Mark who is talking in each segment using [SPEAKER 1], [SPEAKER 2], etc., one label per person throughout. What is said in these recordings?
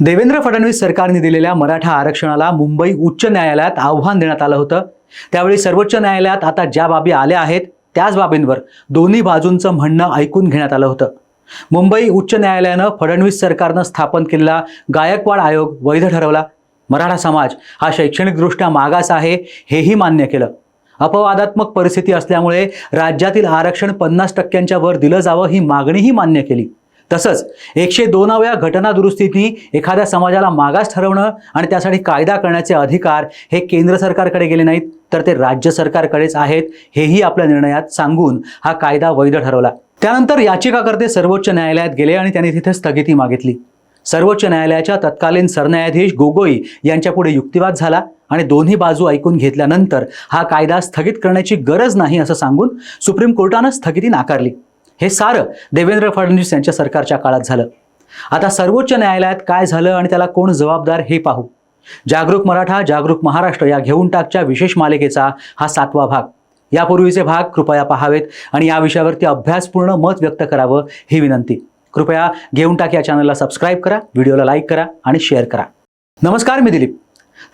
[SPEAKER 1] देवेंद्र फडणवीस सरकारने दिलेल्या मराठा आरक्षणाला मुंबई उच्च न्यायालयात आव्हान देण्यात आलं होतं. त्यावेळी सर्वोच्च न्यायालयात आता ज्या बाबी आल्या आहेत त्याच बाबींवर दोन्ही बाजूंचं म्हणणं ऐकून घेण्यात आलं होतं. मुंबई उच्च न्यायालयानं फडणवीस सरकारनं स्थापन केलेला गायकवाड आयोग वैध ठरवला. मराठा समाज हा शैक्षणिकदृष्ट्या मागास आहे हेही मान्य केलं. अपवादात्मक परिस्थिती असल्यामुळे राज्यातील आरक्षण पन्नास टक्क्यांच्या वर दिलं जावं ही मागणीही मान्य केली. तसंच एकशे दोनाव्या घटना दुरुस्तीनी एखाद्या समाजाला मागास ठरवणं आणि त्यासाठी कायदा करण्याचे अधिकार हे केंद्र सरकारकडे गेले नाहीत तर ते राज्य सरकारकडेच आहेत हेही आपल्या निर्णयात सांगून हा कायदा वैध ठरवला. त्यानंतर याचिकाकर्ते सर्वोच्च न्यायालयात गेले आणि त्यांनी तिथे स्थगिती मागितली. सर्वोच्च न्यायालयाच्या तत्कालीन सरन्यायाधीश गोगोई यांच्यापुढे युक्तिवाद झाला आणि दोन्ही बाजू ऐकून घेतल्यानंतर हा कायदा स्थगित करण्याची गरज नाही असं सांगून सुप्रीम कोर्टानं स्थगिती नाकारली. हे सारं देवेंद्र फडणवीस यांच्या सरकारच्या काळात झालं. आता सर्वोच्च न्यायालयात काय झालं आणि त्याला कोण जबाबदार हे पाहू. जागरूक मराठा जागरूक महाराष्ट्र या घेऊन टाकच्या विशेष मालिकेचा हा सातवा भाग. यापूर्वीचे भाग कृपया पाहावेत आणि या विषयावरती अभ्यासपूर्ण मत व्यक्त करावं ही विनंती. कृपया घेऊन टाक या चॅनलला सबस्क्राईब करा व्हिडिओला लाईक करा आणि शेअर करा. नमस्कार मी दिलीप.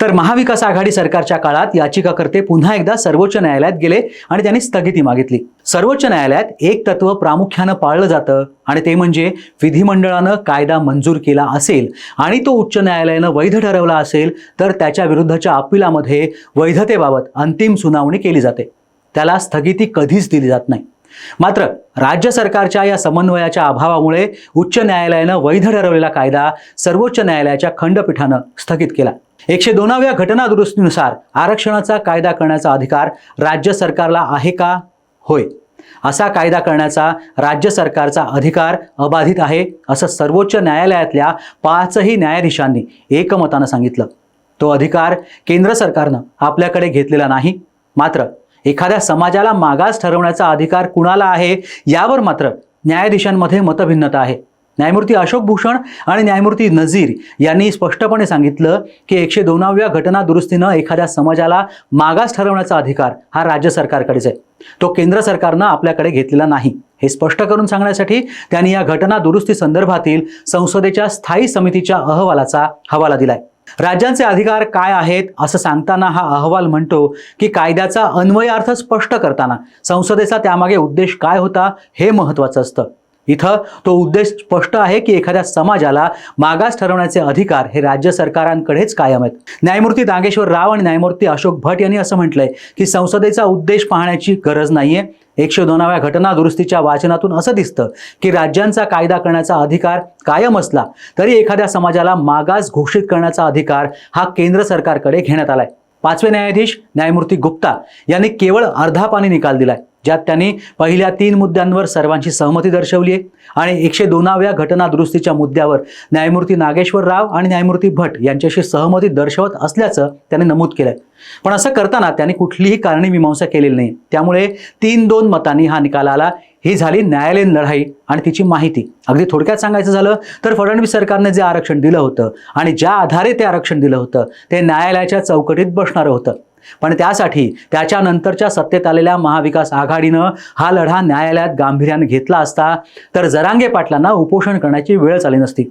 [SPEAKER 1] तर महाविकास आघाडी सरकारच्या काळात याचिकाकर्ते पुन्हा एकदा सर्वोच्च न्यायालयात गेले आणि त्यांनी स्थगिती मागितली. सर्वोच्च न्यायालयात एक तत्व प्रामुख्यानं पाळलं जातं आणि ते म्हणजे विधिमंडळानं कायदा मंजूर केला असेल आणि तो उच्च न्यायालयानं वैध ठरवला असेल तर त्याच्या विरुद्धच्या अपिलामध्ये वैधतेबाबत अंतिम सुनावणी केली जाते. त्याला स्थगिती कधीच दिली जात नाही. मात्र राज्य सरकारच्या या समन्वयाच्या अभावामुळे उच्च न्यायालयानं वैध ठरवलेला कायदा सर्वोच्च न्यायालयाच्या खंडपीठानं स्थगित केला. एकशे दोनाव्या घटना दुरुस्तीनुसार आरक्षणाचा कायदा करण्याचा अधिकार राज्य सरकारला आहे का? होय. असा कायदा करण्याचा राज्य सरकारचा अधिकार अबाधित आहे असं सर्वोच्च न्यायालयातल्या पाचही न्यायाधीशांनी एकमतानं सांगितलं. तो अधिकार केंद्र सरकारनं आपल्याकडे घेतलेला नाही. मात्र एखाद्या समाजाला मागास ठरवण्याचा अधिकार कुणाला आहे यावर मात्र न्यायाधीशांमध्ये मतभिन्नता आहे. न्यायमूर्ती अशोक भूषण आणि न्यायमूर्ती नझीर यांनी स्पष्टपणे सांगितलं की एकशे दोनाव्या घटना दुरुस्तीनं एखाद्या समाजाला मागास ठरवण्याचा अधिकार हा राज्य सरकारकडेच आहे. तो केंद्र सरकारनं आपल्याकडे घेतलेला नाही. हे स्पष्ट करून सांगण्यासाठी त्यांनी या घटना दुरुस्ती संदर्भातील संसदेच्या स्थायी समितीच्या अहवालाचा हवाला दिलाय. राज्यांचे अधिकार काय आहेत असं सांगताना हा अहवाल म्हणतो की कायद्याचा अन्वयार्थ स्पष्ट करताना संसदेचा त्यामागे उद्देश काय होता हे महत्वाचं असतं. इथं तो उद्देश स्पष्ट आहे की एखाद्या समाजाला मागास ठरवण्याचे अधिकार हे राज्य सरकारांकडेच कायम आहेत. न्यायमूर्ती नागेश्वर राव आणि न्यायमूर्ती अशोक भट यांनी असं म्हटलंय की संसदेचा उद्देश पाहण्याची गरज नाहीये. एकशे दोनाव्या घटना दुरुस्तीच्या वाचनातून असं दिसतं की राज्यांचा कायदा करण्याचा अधिकार कायम असला तरी एखाद्या समाजाला मागास घोषित करण्याचा अधिकार हा केंद्र सरकारकडे घेण्यात आलाय. पाचवे न्यायाधीश न्यायमूर्ती गुप्ता यांनी केवळ अर्धा पाणी निकाल दिलाय. ज्यात त्यांनी पहिल्या तीन मुद्द्यांवर सर्वांची सहमती दर्शवली आहे. आणि एकशे दोनाव्या घटना दुरुस्तीच्या मुद्द्यावर न्यायमूर्ती नागेश्वर राव आणि न्यायमूर्ती भट यांच्याशी सहमती दर्शवत असल्याचं त्यांनी नमूद केलंय. पण असं करताना त्यांनी कुठलीही कारणी मीमांसा केलेली नाही. त्यामुळे तीन दोन मतांनी हा निकाल आला. ही झाली न्यायालयीन लढाई आणि तिची माहिती. अगदी थोडक्यात सांगायचं झालं तर फडणवीस सरकारने जे आरक्षण दिलं होतं आणि ज्या आधारे ते आरक्षण दिलं होतं ते न्यायालयाच्या चौकटीत बसणारं होतं. पण त्यासाठी त्याच्यानंतरच्या सत्तेत आलेल्या महाविकास आघाडीनं हा लढा न्यायालयात गांभीर्याने घेतला असता तर जरांगे पाटलांना उपोषण करण्याची वेळच आली नसती.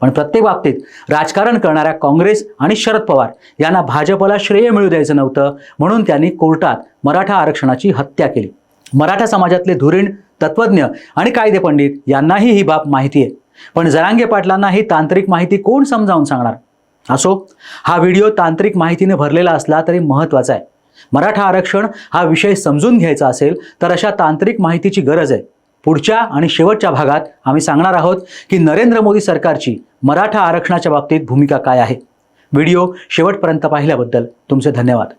[SPEAKER 1] पण प्रत्येक बाबतीत राजकारण करणाऱ्या काँग्रेस आणि शरद पवार यांना भाजपला श्रेय मिळू द्यायचं नव्हतं म्हणून त्यांनी कोर्टात मराठा आरक्षणाची हत्या केली. मराठा समाजातले धुरीण तत्वज्ञ आणि कायदेपंडित यांनाही ही बाब माहिती आहे. पण जरांगे पाटलांना ही तांत्रिक माहिती कोण समजावून सांगणार? असो हा व्हिडिओ तांत्रिक माहितीने भरलेला असला तरी महत्त्वाचा आहे. मराठा आरक्षण हा विषय समजून घ्यायचा असेल तर अशा तांत्रिक माहितीची गरज आहे. पुढच्या आणि शेवटच्या भागात आम्ही सांगणार आहोत की नरेंद्र मोदी सरकारची मराठा आरक्षणाच्या बाबतीत भूमिका काय आहे. व्हिडिओ शेवटपर्यंत पाहिल्याबद्दल तुमचे धन्यवाद.